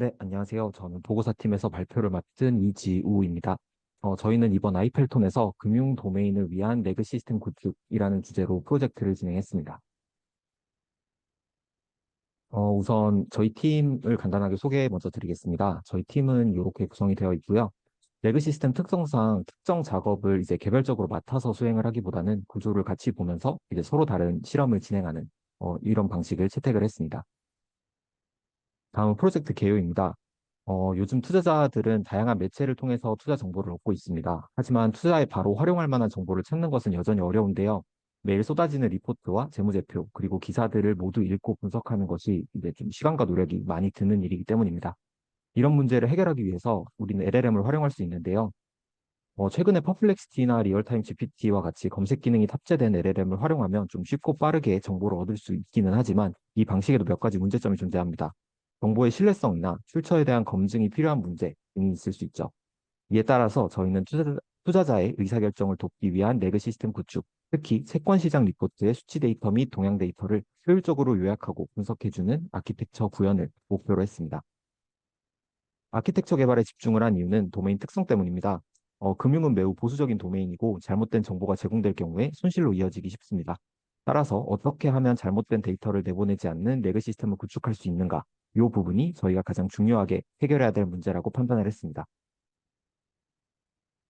네, 안녕하세요. 저는 보고사팀에서 발표를 맡은 이지우입니다. 어, 저희는 이번 아이펠톤에서 금융 도메인을 위한 레그 시스템 구축이라는 주제로 프로젝트를 진행했습니다. 어, 우선 저희 팀을 간단하게 소개 먼저 드리겠습니다. 저희 팀은 이렇게 구성이 되어 있고요. 레그 시스템 특성상 특정 작업을 이제 개별적으로 맡아서 수행을 하기보다는 구조를 같이 보면서 이제 서로 다른 실험을 진행하는 어, 이런 방식을 채택을 했습니다. 다음은 프로젝트 개요입니다. 어, 요즘 투자자들은 다양한 매체를 통해서 투자 정보를 얻고 있습니다. 하지만 투자에 바로 활용할 만한 정보를 찾는 것은 여전히 어려운데요. 매일 쏟아지는 리포트와 재무제표, 그리고 기사들을 모두 읽고 분석하는 것이 이제 좀 시간과 노력이 많이 드는 일이기 때문입니다. 이런 문제를 해결하기 위해서 우리는 LLM을 활용할 수 있는데요. 어, 최근에 퍼플렉시티나 리얼타임 GPT와 같이 검색 기능이 탑재된 LLM을 활용하면 좀 쉽고 빠르게 정보를 얻을 수 있기는 하지만 이 방식에도 몇 가지 문제점이 존재합니다. 정보의 신뢰성이나 출처에 대한 검증이 필요한 문제 등이 있을 수 있죠. 이에 따라서 저희는 투자, 자 의 의사결정을 돕기 위한 레그 시스템 구축, 특히 채권시장 리포트의 수치 데이터 및 동향 데이터를 효율적으로 요약하고 분석해주는 아키텍처 구현을 목표로 했습니다. 아키텍처 개발에 집중을 한 이유는 도메인 특성 때문입니다. 어, 금융은 매우 보수적인 도메인이고 잘못된 정보가 제공될 경우에 손실로 이어지기 쉽습니다. 따라서 어떻게 하면 잘못된 데이터를 내보내지 않는 레그 시스템을 구축할 수 있는가 이 부분이 저희가 가장 중요하게 해결해야 될 문제라고 판단을 했습니다.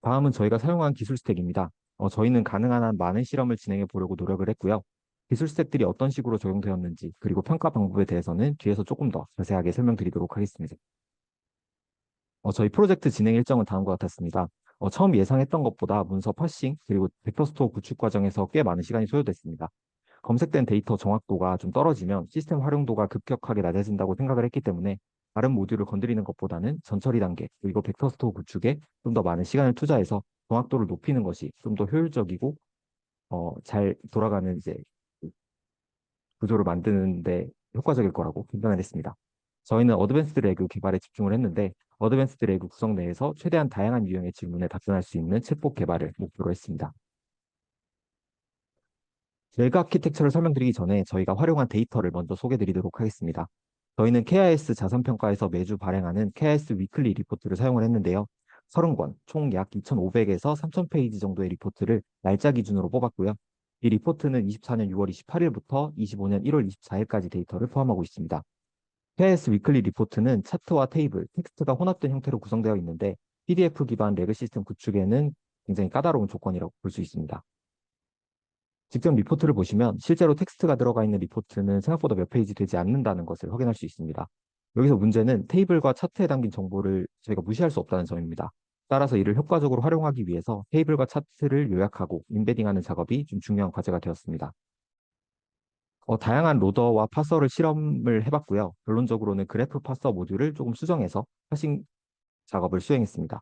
다음은 저희가 사용한 기술 스택입니다. 어, 저희는 가능한 한 많은 실험을 진행해 보려고 노력을 했고요. 기술 스택들이 어떤 식으로 적용되었는지 그리고 평가 방법에 대해서는 뒤에서 조금 더 자세하게 설명드리도록 하겠습니다. 어, 저희 프로젝트 진행 일정은 다음과 같았습니다. 어, 처음 예상했던 것보다 문서 파싱 그리고 벡터 스토어 구축 과정에서 꽤 많은 시간이 소요됐습니다. 검색된 데이터 정확도가 좀 떨어지면 시스템 활용도가 급격하게 낮아진다고 생각을 했기 때문에 다른 모듈을 건드리는 것보다는 전처리 단계 그리고 벡터 스토어 구축에 좀 더 많은 시간을 투자해서 정확도를 높이는 것이 좀 더 효율적이고 어, 잘 돌아가는 이제 구조를 만드는데 효과적일 거라고 판단을 했습니다. 저희는 어드밴스드 레그 개발에 집중을 했는데 어드밴스드 레그 구성 내에서 최대한 다양한 유형의 질문에 답변할 수 있는 챗봇 개발을 목표로 했습니다. 레그 아키텍처를 설명드리기 전에 저희가 활용한 데이터를 먼저 소개드리도록 하겠습니다. 저희는 KIS 자산평가에서 매주 발행하는 KIS 위클리 리포트를 사용을 했는데요. 30권, 총 약 2,500에서 3,000페이지 정도의 리포트를 날짜 기준으로 뽑았고요. 이 리포트는 24년 6월 28일부터 25년 1월 24일까지 데이터를 포함하고 있습니다. KIS 위클리 리포트는 차트와 테이블, 텍스트가 혼합된 형태로 구성되어 있는데 PDF 기반 레그 시스템 구축에는 굉장히 까다로운 조건이라고 볼 수 있습니다. 직접 리포트를 보시면 실제로 텍스트가 들어가 있는 리포트는 생각보다 몇 페이지 되지 않는다는 것을 확인할 수 있습니다. 여기서 문제는 테이블과 차트에 담긴 정보를 저희가 무시할 수 없다는 점입니다. 따라서 이를 효과적으로 활용하기 위해서 테이블과 차트를 요약하고 인베딩하는 작업이 좀 중요한 과제가 되었습니다. 어, 다양한 로더와 파서를 실험을 해봤고요. 결론적으로는 그래프 파서 모듈을 조금 수정해서 하싱 작업을 수행했습니다.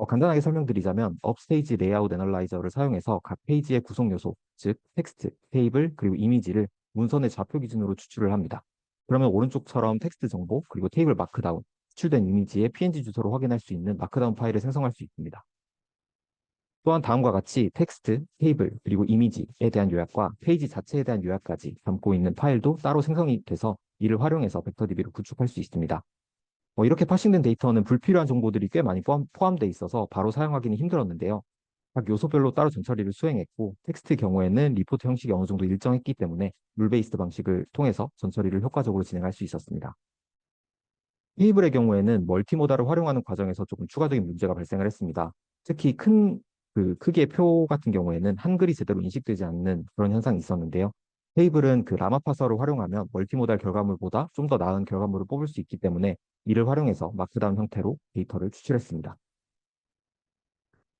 어, 간단하게 설명드리자면 업스테이지 레이아웃 애널라이저를 사용해서 각 페이지의 구성 요소, 즉 텍스트, 테이블, 그리고 이미지를 문선의 좌표 기준으로 추출을 합니다. 그러면 오른쪽처럼 텍스트 정보, 그리고 테이블 마크다운, 추출된 이미지의 png 주소로 확인할 수 있는 마크다운 파일을 생성할 수 있습니다. 또한 다음과 같이 텍스트, 테이블, 그리고 이미지에 대한 요약과 페이지 자체에 대한 요약까지 담고 있는 파일도 따로 생성이 돼서 이를 활용해서 벡터DB를 구축할 수 있습니다. 뭐 이렇게 파싱된 데이터는 불필요한 정보들이 꽤 많이 포함, 포함되어 있어서 바로 사용하기는 힘들었는데요. 각 요소별로 따로 전처리를 수행했고 텍스트 경우에는 리포트 형식이 어느 정도 일정했기 때문에 룰 베이스드 방식을 통해서 전처리를 효과적으로 진행할 수 있었습니다. 테이블의 경우에는 멀티모달을 활용하는 과정에서 조금 추가적인 문제가 발생을 했습니다. 특히 큰 그 크기의 표 같은 경우에는 한글이 제대로 인식되지 않는 그런 현상이 있었는데요. 테이블은 그 라마파서를 활용하면 멀티모달 결과물보다 좀 더 나은 결과물을 뽑을 수 있기 때문에 이를 활용해서 마크다운 형태로 데이터를 추출했습니다.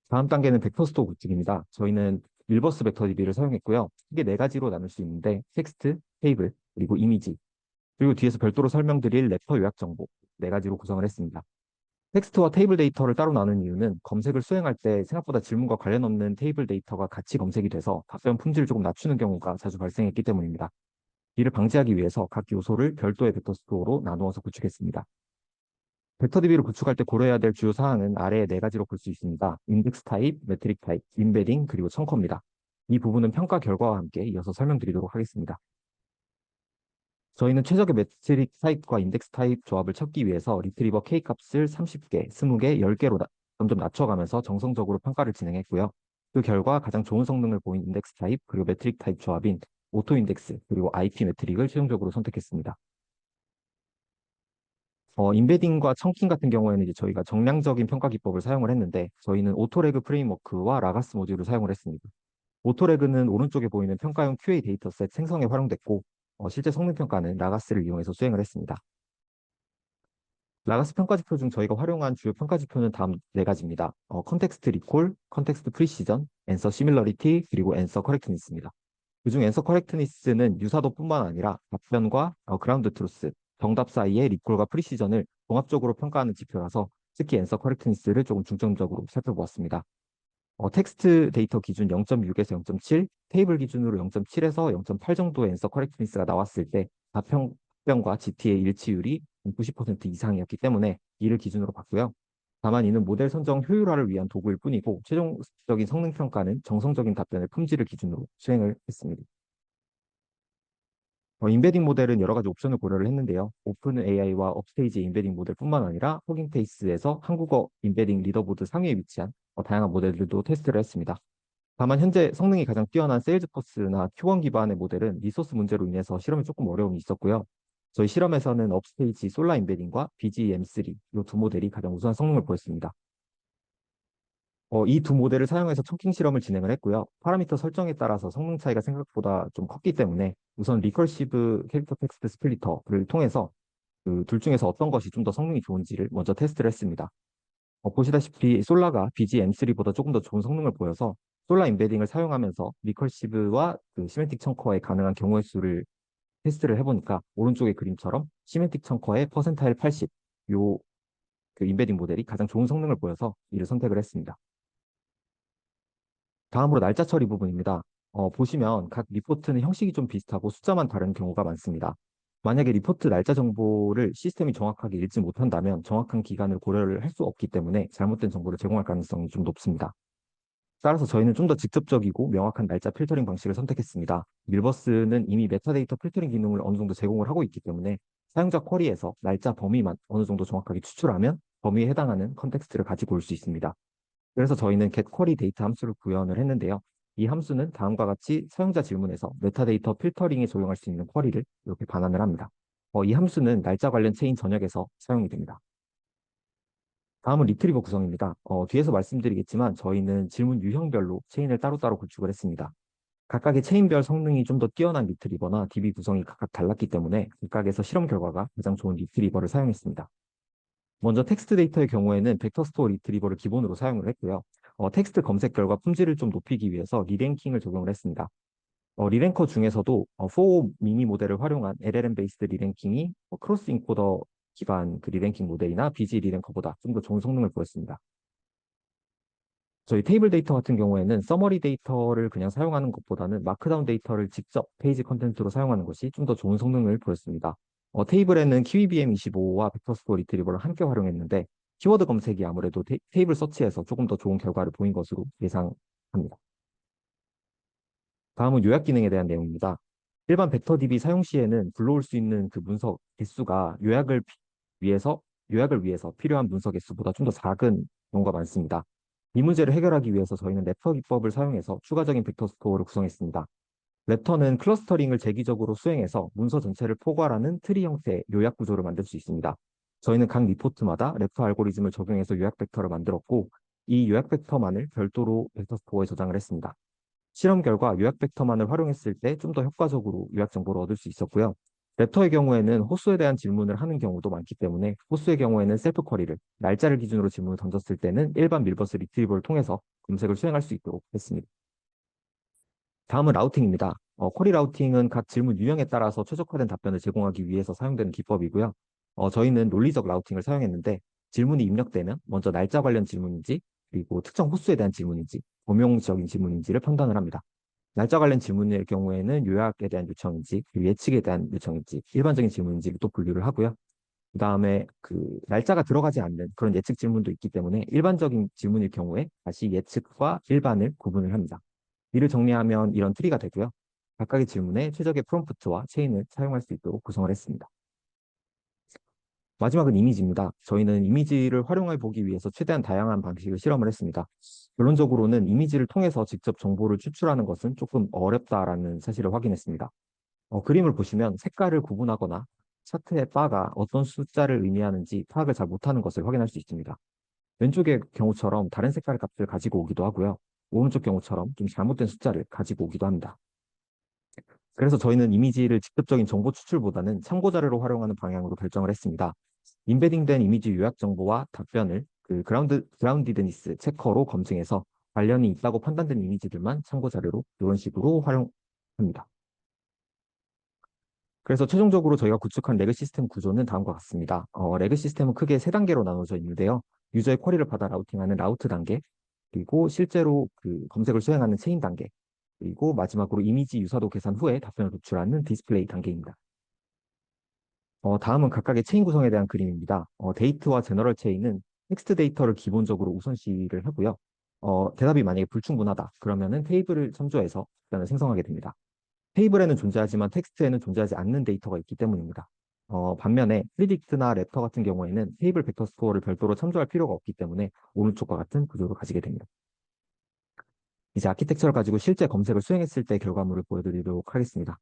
다음 단계는 벡터 스토어 구축입니다. 저희는 일버스 벡터 DB를 사용했고요. 이게 네 가지로 나눌 수 있는데 텍스트, 테이블, 그리고 이미지, 그리고 뒤에서 별도로 설명드릴 래퍼 요약 정보 네 가지로 구성을 했습니다. 텍스트와 테이블 데이터를 따로 나눈 이유는 검색을 수행할 때 생각보다 질문과 관련 없는 테이블 데이터가 같이 검색이 돼서 답변 품질을 조금 낮추는 경우가 자주 발생했기 때문입니다. 이를 방지하기 위해서 각 요소를 별도의 벡터 스토어로 나누어서 구축했습니다. 벡터DB를 구축할 때 고려해야 될 주요 사항은 아래에 네 가지로 볼 수 있습니다. 인덱스 타입, 메트릭 타입, 인베딩, 그리고 청커입니다. 이 부분은 평가 결과와 함께 이어서 설명드리도록 하겠습니다. 저희는 최적의 매트릭 타입과 인덱스 타입 조합을 찾기 위해서 리트리버 K 값을 30개, 20개, 10개로 점점 낮춰가면서 정성적으로 평가를 진행했고요. 그 결과 가장 좋은 성능을 보인 인덱스 타입 그리고 매트릭 타입 조합인 오토 인덱스 그리고 IP 매트릭을 최종적으로 선택했습니다. 어, 인베딩과 청킹 같은 경우에는 이제 저희가 정량적인 평가 기법을 사용을 했는데 저희는 오토레그 프레임워크와 라가스 모듈을 사용을 했습니다. 오토레그는 오른쪽에 보이는 평가용 QA 데이터셋 생성에 활용됐고 어, 실제 성능 평가는 라가스를 이용해서 수행을 했습니다. 라가스 평가 지표 중 저희가 활용한 주요 평가 지표는 다음 네 가지입니다. 어, 컨텍스트 리콜, 컨텍스트 프리시전, 앤서 시밀러리티, 그리고 앤서 커렉트니스입니다. 그중 앤서 커렉트니스는 유사도뿐만 아니라 답변과 어, 그라운드 트루스, 정답 사이의 리콜과 프리시전을 종합적으로 평가하는 지표라서 특히 앤서 커렉트니스를 조금 중점적으로 살펴보았습니다. 어, 텍스트 데이터 기준 0.6에서 0.7, 테이블 기준으로 0.7에서 0.8 정도의 앤서 커렉트니스가 나왔을 때 답변과 GT의 일치율이 90% 이상이었기 때문에 이를 기준으로 봤고요. 다만 이는 모델 선정 효율화를 위한 도구일 뿐이고 최종적인 성능 평가는 정성적인 답변의 품질을 기준으로 수행을 했습니다. 어, 인베딩 모델은 여러 가지 옵션을 고려를 했는데요. 오픈 AI와 업스테이지 인베딩 모델뿐만 아니라 허깅페이스에서 한국어 인베딩 리더보드 상위에 위치한 어, 다양한 모델들도 테스트를 했습니다. 다만 현재 성능이 가장 뛰어난 세일즈포스나 Q1 기반의 모델은 리소스 문제로 인해서 실험이 조금 어려움이 있었고요. 저희 실험에서는 업스테이지 솔라 인베딩과 BGM3 이 두 모델이 가장 우수한 성능을 보였습니다. 어, 이 두 모델을 사용해서 청킹 실험을 진행을 했고요. 파라미터 설정에 따라서 성능 차이가 생각보다 좀 컸기 때문에 우선 리컬시브 캐릭터 텍스트 스플리터를 통해서 그 둘 중에서 어떤 것이 좀 더 성능이 좋은지를 먼저 테스트를 했습니다. 어, 보시다시피 솔라가 BGM3보다 조금 더 좋은 성능을 보여서 솔라 인베딩을 사용하면서 리컬시브와 그 시멘틱 청커의 가능한 경우의 수를 테스트를 해보니까 오른쪽의 그림처럼 시멘틱 청커의 퍼센타일 80, 요그 인베딩 모델이 가장 좋은 성능을 보여서 이를 선택을 했습니다. 다음으로 날짜 처리 부분입니다. 어, 보시면 각 리포트는 형식이 좀 비슷하고 숫자만 다른 경우가 많습니다. 만약에 리포트 날짜 정보를 시스템이 정확하게 읽지 못한다면 정확한 기간을 고려를 할 수 없기 때문에 잘못된 정보를 제공할 가능성이 좀 높습니다. 따라서 저희는 좀 더 직접적이고 명확한 날짜 필터링 방식을 선택했습니다. 밀버스는 이미 메타데이터 필터링 기능을 어느 정도 제공을 하고 있기 때문에 사용자 쿼리에서 날짜 범위만 어느 정도 정확하게 추출하면 범위에 해당하는 컨텍스트를 가지고 올 수 있습니다. 그래서 저희는 getQuery 데이터 함수를 구현을 했는데요. 이 함수는 다음과 같이 사용자 질문에서 메타데이터 필터링에 적용할 수 있는 쿼리를 이렇게 반환을 합니다. 어, 이 함수는 날짜 관련 체인 전역에서 사용이 됩니다. 다음은 리트리버 구성입니다. 어, 뒤에서 말씀드리겠지만 저희는 질문 유형별로 체인을 따로따로 구축을 했습니다. 각각의 체인별 성능이 좀 더 뛰어난 리트리버나 DB 구성이 각각 달랐기 때문에 각각에서 실험 결과가 가장 좋은 리트리버를 사용했습니다. 먼저 텍스트 데이터의 경우에는 벡터 스토어 리트리버를 기본으로 사용을 했고요. 어, 텍스트 검색 결과 품질을 좀 높이기 위해서 리랭킹을 적용을 했습니다. 어, 리랭커 중에서도 어, 4 미니 모델을 활용한 LLM 베이스드 리랭킹이 어, 크로스 인코더 기반 그 리랭킹 모델이나 BG 리랭커보다 좀 더 좋은 성능을 보였습니다. 저희 테이블 데이터 같은 경우에는 서머리 데이터를 그냥 사용하는 것보다는 마크다운 데이터를 직접 페이지 컨텐츠로 사용하는 것이 좀 더 좋은 성능을 보였습니다. 어, 테이블에는 키위BM25와 벡터스토어 리트리버를 함께 활용했는데 키워드 검색이 아무래도 테, 이블 서치에서 조금 더 좋은 결과를 보인 것으로 예상합니다. 다음은 요약 기능에 대한 내용입니다. 일반 벡터DB 사용 시에는 불러올 수 있는 그 문서 개수가 요약을 위해서 요약을 위해서 필요한 문서 개수보다 좀 더 작은 경우가 많습니다. 이 문제를 해결하기 위해서 저희는 랩터 기법을 사용해서 추가적인 벡터 스토어를 구성했습니다. 랩터는 클러스터링을 재기적으로 수행해서 문서 전체를 포괄하는 트리 형태의 요약 구조를 만들 수 있습니다. 저희는 각 리포트마다 랩터 알고리즘을 적용해서 요약 벡터를 만들었고 이 요약 벡터만을 별도로 벡터 스토어에 저장을 했습니다. 실험 결과 요약 벡터만을 활용했을 때 좀 더 효과적으로 요약 정보를 얻을 수 있었고요. 랩터의 경우에는 호수에 대한 질문을 하는 경우도 많기 때문에 호수의 경우에는 셀프 쿼리를 날짜를 기준으로 질문을 던졌을 때는 일반 밀버스 리트리버를 통해서 검색을 수행할 수 있도록 했습니다. 다음은 라우팅입니다. 어, 쿼리 라우팅은 각 질문 유형에 따라서 최적화된 답변을 제공하기 위해서 사용되는 기법이고요. 어, 저희는 논리적 라우팅을 사용했는데 질문이 입력되면 먼저 날짜 관련 질문인지 그리고 특정 호수에 대한 질문인지 범용적인 질문인지를 판단을 합니다. 날짜 관련 질문일 경우에는 요약에 대한 요청인지 예측에 대한 요청인지 일반적인 질문인지를 또 분류를 하고요. 그 다음에 그 날짜가 들어가지 않는 그런 예측 질문도 있기 때문에 일반적인 질문일 경우에 다시 예측과 일반을 구분을 합니다. 이를 정리하면 이런 트리가 되고요. 각각의 질문에 최적의 프롬프트와 체인을 사용할 수 있도록 구성을 했습니다. 마지막은 이미지입니다. 저희는 이미지를 활용해 보기 위해서 최대한 다양한 방식을 실험을 했습니다. 결론적으로는 이미지를 통해서 직접 정보를 추출하는 것은 조금 어렵다라는 사실을 확인했습니다. 어, 그림을 보시면 색깔을 구분하거나 차트의 바가 어떤 숫자를 의미하는지 파악을 잘 못하는 것을 확인할 수 있습니다. 왼쪽의 경우처럼 다른 색깔의 값을 가지고 오기도 하고요. 오른쪽 경우처럼 좀 잘못된 숫자를 가지고 오기도 합니다. 그래서 저희는 이미지를 직접적인 정보 추출보다는 참고 자료로 활용하는 방향으로 결정을 했습니다. 인베딩된 이미지 요약 정보와 답변을 그 그라운드, 그라운디드니스 체커로 검증해서 관련이 있다고 판단된 이미지들만 참고 자료로 이런 식으로 활용합니다. 그래서 최종적으로 저희가 구축한 레그 시스템 구조는 다음과 같습니다. 어, 레그 시스템은 크게 세 단계로 나눠져 있는데요. 유저의 쿼리를 받아 라우팅하는 라우트 단계, 그리고 실제로 그 검색을 수행하는 체인 단계, 그리고 마지막으로 이미지 유사도 계산 후에 답변을 도출하는 디스플레이 단계입니다. 어, 다음은 각각의 체인 구성에 대한 그림입니다. 어, 데이트와 제너럴 체인은 텍스트 데이터를 기본적으로 우선시를 하고요. 어, 대답이 만약에 불충분하다 그러면은 테이블을 참조해서 답변을 생성하게 됩니다. 테이블에는 존재하지만 텍스트에는 존재하지 않는 데이터가 있기 때문입니다. 어, 반면에 프리딕트나 랩터 같은 경우에는 테이블 벡터 스코어를 별도로 참조할 필요가 없기 때문에 오른쪽과 같은 구조를 가지게 됩니다. 이제 아키텍처를 가지고 실제 검색을 수행했을 때 결과물을 보여드리도록 하겠습니다.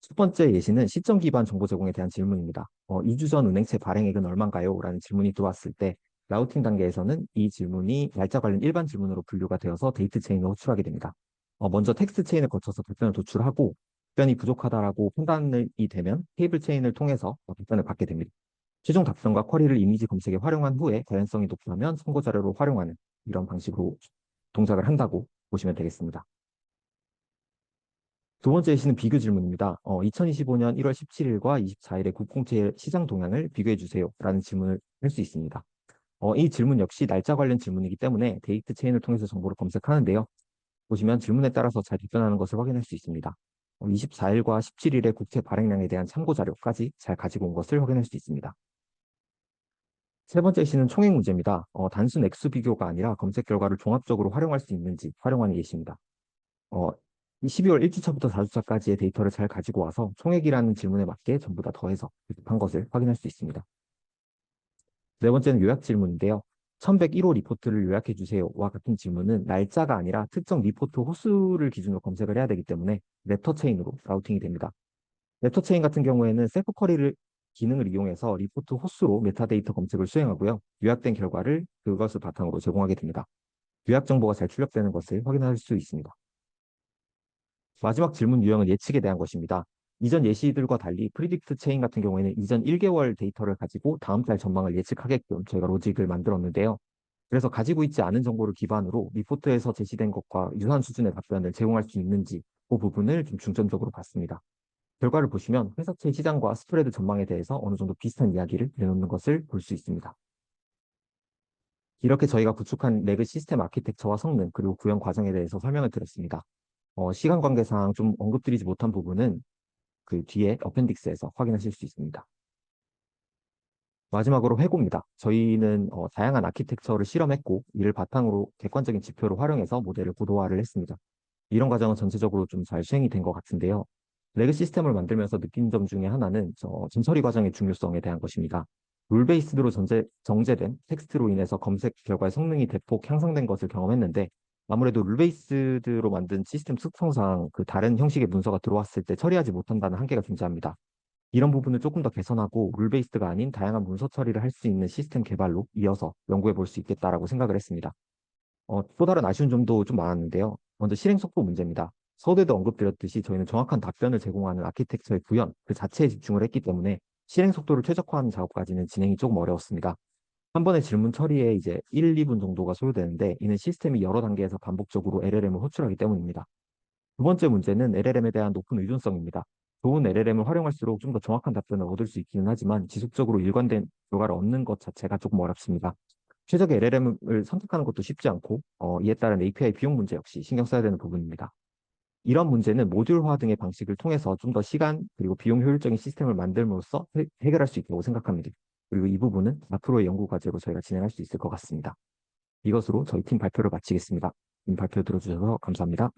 첫 번째 예시는 시점 기반 정보 제공에 대한 질문입니다. 어, 2주 전 은행채 발행액은 얼마인가요? 라는 질문이 들어왔을 때 라우팅 단계에서는 이 질문이 날짜 관련 일반 질문으로 분류가 되어서 데이트 체인을 호출하게 됩니다. 어, 먼저 텍스트 체인을 거쳐서 답변을 도출하고 답변이 부족하다라고 판단이 되면 테이블 체인을 통해서 답변을 받게 됩니다. 최종 답변과 쿼리를 이미지 검색에 활용한 후에 개연성이 높다면 참고 자료로 활용하는 이런 방식으로 동작을 한다고 보시면 되겠습니다. 두 번째 예시는 비교 질문입니다. 어, 2025년 1월 17일과 24일의 국공채 시장 동향을 비교해 주세요. 라는 질문을 할 수 있습니다. 어, 이 질문 역시 날짜 관련 질문이기 때문에 데이트 체인을 통해서 정보를 검색하는데요. 보시면 질문에 따라서 잘 답변하는 것을 확인할 수 있습니다. 24일과 어, 17일의 국채 발행량에 대한 참고 자료까지 잘 가지고 온 것을 확인할 수 있습니다. 세 번째 예시는 총액 문제입니다. 어, 단순 액수 비교가 아니라 검색 결과를 종합적으로 활용할 수 있는지 활용하는 예시입니다. 어, 12월 1주차부터 4주차까지의 데이터를 잘 가지고 와서 총액이라는 질문에 맞게 전부 다 더해서 비급한 것을 확인할 수 있습니다. 네 번째는 요약 질문인데요. 1101호 리포트를 요약해 주세요와 같은 질문은 날짜가 아니라 특정 리포트 호수를 기준으로 검색을 해야 되기 때문에 랩터 체인으로 라우팅이 됩니다. 랩터 체인 같은 경우에는 셀프 쿼리를 기능을 이용해서 리포트 호수로 메타데이터 검색을 수행하고요. 요약된 결과를 그것을 바탕으로 제공하게 됩니다. 요약 정보가 잘 출력되는 것을 확인할 수 있습니다. 마지막 질문 유형은 예측에 대한 것입니다. 이전 예시들과 달리 프리딕트 체인 같은 경우에는 이전 1개월 데이터를 가지고 다음 달 전망을 예측하게끔 저희가 로직을 만들었는데요. 그래서 가지고 있지 않은 정보를 기반으로 리포트에서 제시된 것과 유사한 수준의 답변을 제공할 수 있는지 그 부분을 좀 중점적으로 봤습니다. 결과를 보시면 회사채 시장과 스프레드 전망에 대해서 어느 정도 비슷한 이야기를 내놓는 것을 볼 수 있습니다. 이렇게 저희가 구축한 레그 시스템 아키텍처와 성능 그리고 구현 과정에 대해서 설명을 드렸습니다. 어, 시간 관계상 좀 언급드리지 못한 부분은 그 뒤에 어펜딕스에서 확인하실 수 있습니다. 마지막으로 회고입니다. 저희는 어, 다양한 아키텍처를 실험했고 이를 바탕으로 객관적인 지표를 활용해서 모델을 고도화를 했습니다. 이런 과정은 전체적으로 좀잘 수행이 된 것 같은데요. 레그 시스템을 만들면서 느낀 점 중에 하나는 저 진처리 과정의 중요성에 대한 것입니다. 룰 베이스드로 정제된 텍스트로 인해서 검색 결과의 성능이 대폭 향상된 것을 경험했는데 아무래도 룰베이스드로 만든 시스템 특성상 그 다른 형식의 문서가 들어왔을 때 처리하지 못한다는 한계가 존재합니다. 이런 부분을 조금 더 개선하고 룰베이스드가 아닌 다양한 문서 처리를 할 수 있는 시스템 개발로 이어서 연구해 볼 수 있겠다라고 생각을 했습니다. 어, 또 다른 아쉬운 점도 좀 많았는데요. 먼저 실행 속도 문제입니다. 서두에도 언급드렸듯이 저희는 정확한 답변을 제공하는 아키텍처의 구현 그 자체에 집중을 했기 때문에 실행 속도를 최적화하는 작업까지는 진행이 조금 어려웠습니다. 한 번의 질문 처리에 이제 1, 2분 정도가 소요되는데 이는 시스템이 여러 단계에서 반복적으로 LLM을 호출하기 때문입니다. 두 번째 문제는 LLM에 대한 높은 의존성입니다. 좋은 LLM을 활용할수록 좀 더 정확한 답변을 얻을 수 있기는 하지만 지속적으로 일관된 결과를 얻는 것 자체가 조금 어렵습니다. 최적의 LLM을 선택하는 것도 쉽지 않고 어, 이에 따른 API 비용 문제 역시 신경 써야 되는 부분입니다. 이런 문제는 모듈화 등의 방식을 통해서 좀 더 시간 그리고 비용 효율적인 시스템을 만들므로써 해, 해결할 수 있다고 생각합니다. 그리고 이 부분은 앞으로의 연구 과제로 저희가 진행할 수 있을 것 같습니다. 이것으로 저희 팀 발표를 마치겠습니다. 팀 발표 들어주셔서 감사합니다.